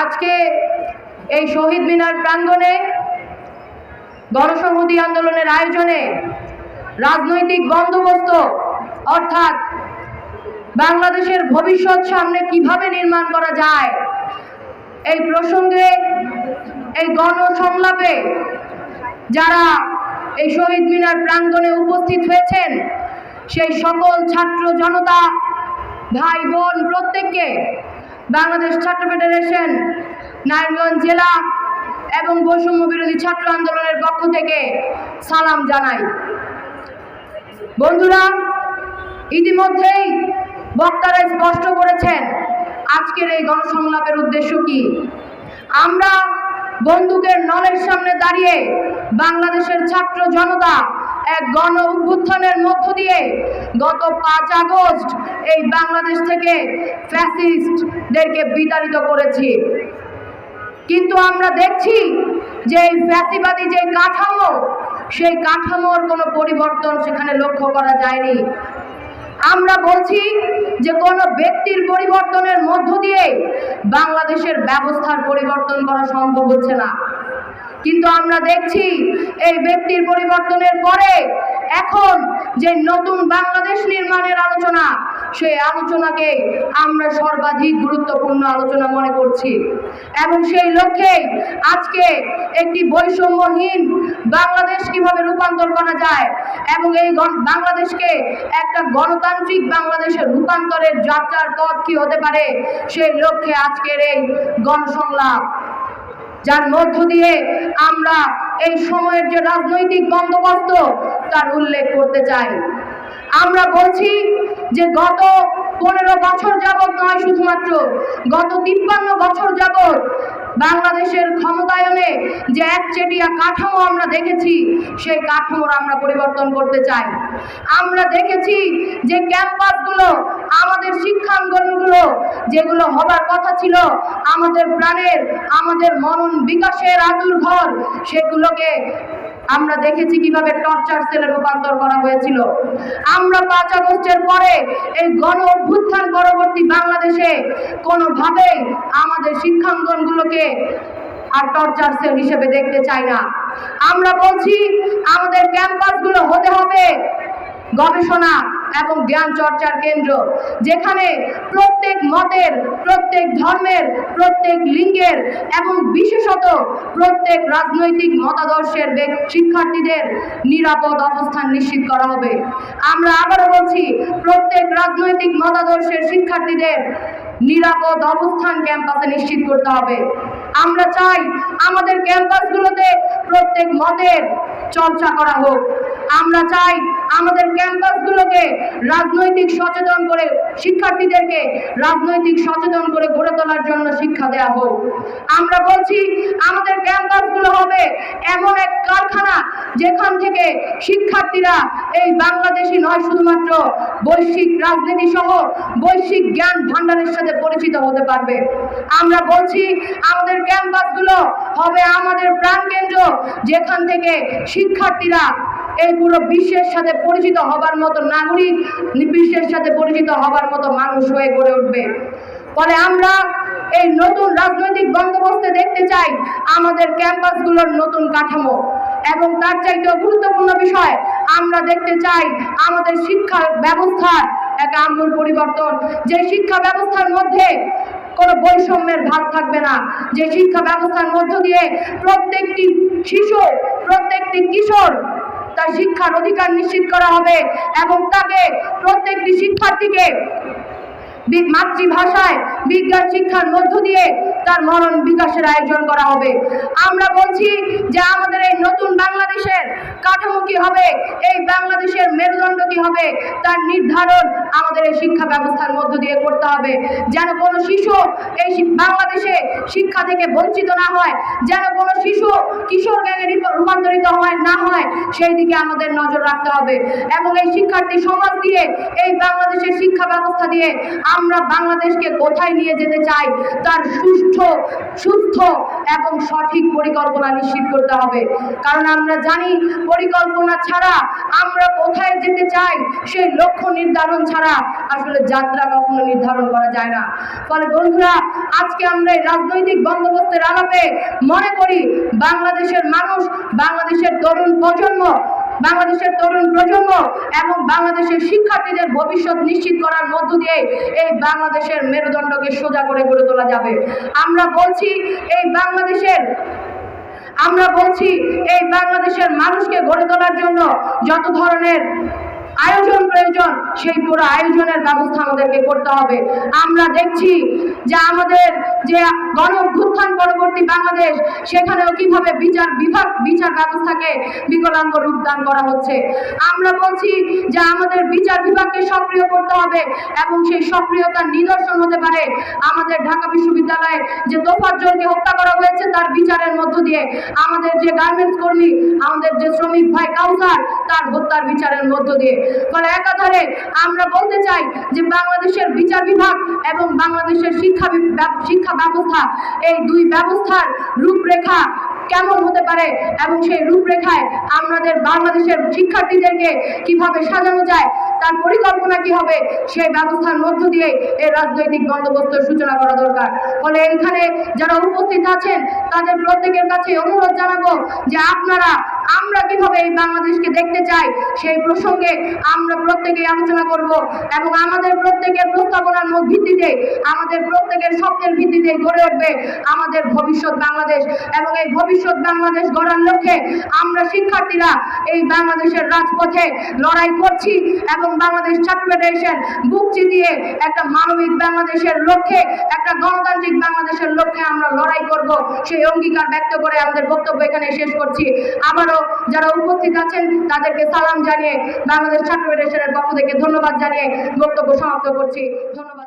আজকে এই শহীদ মিনার প্রাঙ্গণে গণসংহতি আন্দোলনের আয়োজনে রাজনৈতিক বন্দোবস্ত, অর্থাৎ বাংলাদেশের ভবিষ্যৎ সামনে কীভাবে নির্মাণ করা যায়, এই প্রসঙ্গে, এই গণসংলাপে যারা এই শহীদ মিনার প্রাঙ্গণে উপস্থিত হয়েছেন, সেই সকল ছাত্র জনতা, ভাই বোন প্রত্যেককে বাংলাদেশ ছাত্র ফেডারেশন, নারায়ণগঞ্জ জেলা এবং বৈষম্য বিরোধী ছাত্র আন্দোলনের পক্ষ থেকে সালাম জানাই। বন্ধুরা, ইতিমধ্যেই বক্তারা স্পষ্ট করেছেন আজকের এই গণসংলাপের উদ্দেশ্য কি। আমরা বন্দুকের নলের সামনে দাঁড়িয়ে বাংলাদেশের ছাত্র জনতা এক গণ অভ্যুত্থানের মধ্য দিয়ে গত পাঁচ আগস্ট এই বাংলাদেশ থেকে ফ্যাসিস্টদেরকে বিতাড়িত করেছি। কিন্তু আমরা দেখছি যে এই ফ্যাসিবাদী যে কাঠামো, সেই কাঠামোর কোনো পরিবর্তন সেখানে লক্ষ্য করা যায়নি। আমরা বলছি যে কোনো ব্যক্তির পরিবর্তনের মধ্য দিয়ে বাংলাদেশের ব্যবস্থার পরিবর্তন করা সম্ভব হচ্ছে না। কিন্তু আমরা দেখছি এই ব্যক্তির পরিবর্তনের পরে এখন যে নতুন বাংলাদেশ নির্মাণের আলোচনা, সেই আলোচনাকে আমরা সর্বাধিক গুরুত্বপূর্ণ আলোচনা মনে করছি। এবং সেই লক্ষ্যে আজকে একটি বৈষম্যহীন বাংলাদেশ কীভাবে রূপান্তর করা যায় এবং এই বাংলাদেশকে একটা গণতান্ত্রিক বাংলাদেশে রূপান্তরের যাত্রার পথ কি হতে পারে, সেই লক্ষ্যে আজকের এই গণসংলাপ যার মধ্য দিয়ে আমরা এই সময়ের যে রাজনৈতিক বন্দোবস্ত, তার উল্লেখ করতে চাই। আমরা বলছি যে গত পনেরো বছর যাবৎ নয়, শুধুমাত্র গত তিপ্পান্ন বছর যাবৎ বাংলাদেশের ক্ষমতায়নে যে একচেটিয়া কাঠামো আমরা দেখেছি, সেই কাঠামোর আমরা পরিবর্তন করতে চাই। আমরা দেখেছি যে ক্যাম্পাসগুলো আমাদের শিক্ষাঙ্গনগুলো যেগুলো হবার কথা ছিল, আমাদের প্রাণের, আমাদের মনন বিকাশের আদুর ঘর, সেগুলোকে আমরা দেখেছি কীভাবে টর্চার সেলে রূপান্তর করা হয়েছিল। আমরা পাঁচ আগস্টের পরে এই গণ অভ্যুত্থান পরবর্তী বাংলাদেশে কোনোভাবেই আমাদের শিক্ষাঙ্গনগুলোকে আর টর্চার সেল হিসেবে দেখতে চাই না। আমরা বলছি, আমাদের ক্যাম্পাসগুলো হতে হবে গবেষণা এবং জ্ঞান চর্চার কেন্দ্র, যেখানে প্রত্যেক মতের, প্রত্যেক ধর্মের, প্রত্যেক লিঙ্গের এবং বিশেষত প্রত্যেক রাজনৈতিক মতাদর্শের শিক্ষার্থীদের নিরাপদ অবস্থান নিশ্চিত করা হবে। আমরা আবারও বলছি, প্রত্যেক রাজনৈতিক মতাদর্শের শিক্ষার্থীদের নিরাপদ অবস্থান ক্যাম্পাসে নিশ্চিত করতে হবে। আমরা চাই আমাদের ক্যাম্পাসগুলোতে প্রত্যেক মতের চর্চা করা হোক। আমরা চাই আমাদের ক্যাম্পাসগুলোকে রাজনৈতিক সচেতন করে, শিক্ষার্থীদেরকে রাজনৈতিক সচেতন করে গড়ে তোলার জন্য শিক্ষা দেওয়া হোক। আমরা বলছি, আমাদের ক্যাম্পাসগুলো হবে এমন এক কারখানা যেখান থেকে শিক্ষার্থীরা এই বাংলাদেশি নয়, শুধুমাত্র বৈশ্বিক রাজনীতি সহ বৈশ্বিক জ্ঞান ভান্ডারের সাথে পরিচিত হতে পারবে। আমরা বলছি, আমাদের ক্যাম্পাসগুলো হবে আমাদের প্রাণকেন্দ্র যেখান থেকে শিক্ষার্থীরা এই পুরো বিশ্বের সাথে পরিচিত হবার মতো নাগরিক, বিশ্বের সাথে পরিচিত হবার মতো মানুষ হয়ে গড়ে উঠবে। ফলে আমরা এই নতুন রাজনৈতিক বন্দোবস্তে দেখতে চাই আমাদের ক্যাম্পাসগুলোর নতুন কাঠামো। এবং তার চাইতেও গুরুত্বপূর্ণ বিষয়, আমরা দেখতে চাই আমাদের শিক্ষা ব্যবস্থার এক আমূল পরিবর্তন। যে শিক্ষা ব্যবস্থার মধ্যে কোনো বৈষম্যের ভাগ থাকবে না। যে শিক্ষা ব্যবস্থার মধ্য দিয়ে প্রত্যেকটি শিশু, প্রত্যেকটি কিশোর তার শিক্ষার অধিকার নিশ্চিত করা হবে এবং তাকে প্রত্যেকটি শিক্ষার্থীকে মাতৃভাষায় বিজ্ঞান শিক্ষার মধ্য দিয়ে তার মরণ বিকাশের আয়োজন করা হবে। আমরা বলছি যে আমাদের এই নতুন বাংলাদেশের কাঠামো কি হবে, এই বাংলাদেশের মেরুদণ্ড কি হবে, তার নির্ধারণ আমাদের এই শিক্ষা ব্যবস্থার মধ্য দিয়ে করতে হবে। যেন কোনো শিশু এই বাংলাদেশে শিক্ষা থেকে বঞ্চিত না হয়, যেন কোনো শিশু কিশোর গ্যাংয়ে রূপান্তরিত হয়, না হয়, সেই দিকে আমাদের নজর রাখতে হবে। এবং এই শিক্ষার্থী সমাজ দিয়ে, এই বাংলাদেশের শিক্ষা ব্যবস্থা দিয়ে আমরা বাংলাদেশকে কোথায় নিয়ে যেতে চাই, তার সুষ্ঠু, সুস্থ এবং সঠিক পরিকল্পনা নিশ্চিত করতে হবে। কারণ আমরা জানি, পরিকল্পনা ছাড়া আমরা কোথায় যেতে চাই সেই লক্ষ্য নির্ধারণ ছাড়া আসলে যাত্রা কখনো নির্ধারণ করা যায় না। ফলে বন্ধুরা, আজকে আমরা রাজনৈতিক বন্দোবস্তের আলাপে মনে করি, বাংলাদেশের মানুষ, বাংলাদেশের তরুণ প্রজন্ম বাংলাদেশের তরুণ প্রজন্ম এবং বাংলাদেশের শিক্ষার্থীদের ভবিষ্যৎ নিশ্চিত করার মধ্য দিয়ে এই বাংলাদেশের মেরুদণ্ডকে সোজা করে গড়ে তোলা যাবে। আমরা বলছি এই বাংলাদেশের আমরা বলছি এই বাংলাদেশের মানুষকে গড়ে তোলার জন্য যত ধরনের আয়োজন প্রয়োজন, সেই পুরো আয়োজনের ব্যবস্থা আমাদেরকে করতে হবে। আমরা দেখছি যে আমাদের যে গণ অভ্যুত্থান পরবর্তী বাংলাদেশ, সেখানেও কীভাবে বিচার বিভাগ, বিচার ব্যবস্থাকে বিকলাঙ্গ রূপদান করা হচ্ছে? আমরা বলছি যে আমাদের বিচার বিভাগকে সক্রিয় করতে হবে এবং সেই সক্রিয়তার নিদর্শন হতে পারে আমাদের ঢাকা বিশ্ববিদ্যালয়ে যে তোফাজ্জলকে হত্যা করা হয়েছে তার বিচারের মধ্য দিয়ে আমাদের যে গার্মেন্টস কর্মী, আমাদের যে শ্রমিক ভাই কাউসার, তার হত্যার বিচারের মধ্য দিয়ে। ফলে একাধারে আমরা বলতে চাই যে বাংলাদেশের বিচার বিভাগ এবং বাংলাদেশের শিক্ষা শিক্ষা ব্যবস্থা এই দুই ব্যবস্থার রূপরেখা কেমন হতে পারে এবং সেই রূপরেখায় আমাদের বাংলাদেশের শিক্ষার্থীদেরকে কীভাবে সাজানো যায়, তার পরিকল্পনা কি হবে, সেই ব্যবস্থার মধ্য দিয়ে এই রাজনৈতিক বন্দোবস্তের সূচনা করা দরকার। ফলে এখানে যারা উপস্থিত আছেন, তাদের প্রত্যেকের কাছে অনুরোধ জানাব যে আপনারা আমরা কীভাবে এই বাংলাদেশকে দেখতে চাই, সেই প্রসঙ্গে আমরা প্রত্যেকেই আলোচনা করব এবং আমাদের প্রত্যেকের প্রস্তাবনার ভিত্তিতে, আমাদের প্রত্যেকের স্বপ্নের ভিত্তিতে গড়ে উঠবে আমাদের ভবিষ্যৎ বাংলাদেশ। এবং এই ভবিষ্যৎ বাংলাদেশ গড়ার লক্ষ্যে আমরা শিক্ষার্থীরা এই বাংলাদেশের রাজপথে লড়াই করছি এবং বাংলাদেশ ছাত্র ফেডারেশন বুক চিতিয়ে একটা মানবিক বাংলাদেশের লক্ষ্যে, একটা গণতান্ত্রিক বাংলাদেশের লক্ষ্যে আমরা লড়াই করব। সেই অঙ্গীকার ব্যক্ত করে আমাদের বক্তব্য এখানে শেষ করছি। আবারও যারা উপস্থিত আছেন, তাদেরকে সালাম জানিয়ে বাংলাদেশ ছাত্র ফেডারেশনের পক্ষ থেকে ধন্যবাদ জানিয়ে বক্তব্য সমাপ্ত করছি। ধন্যবাদ।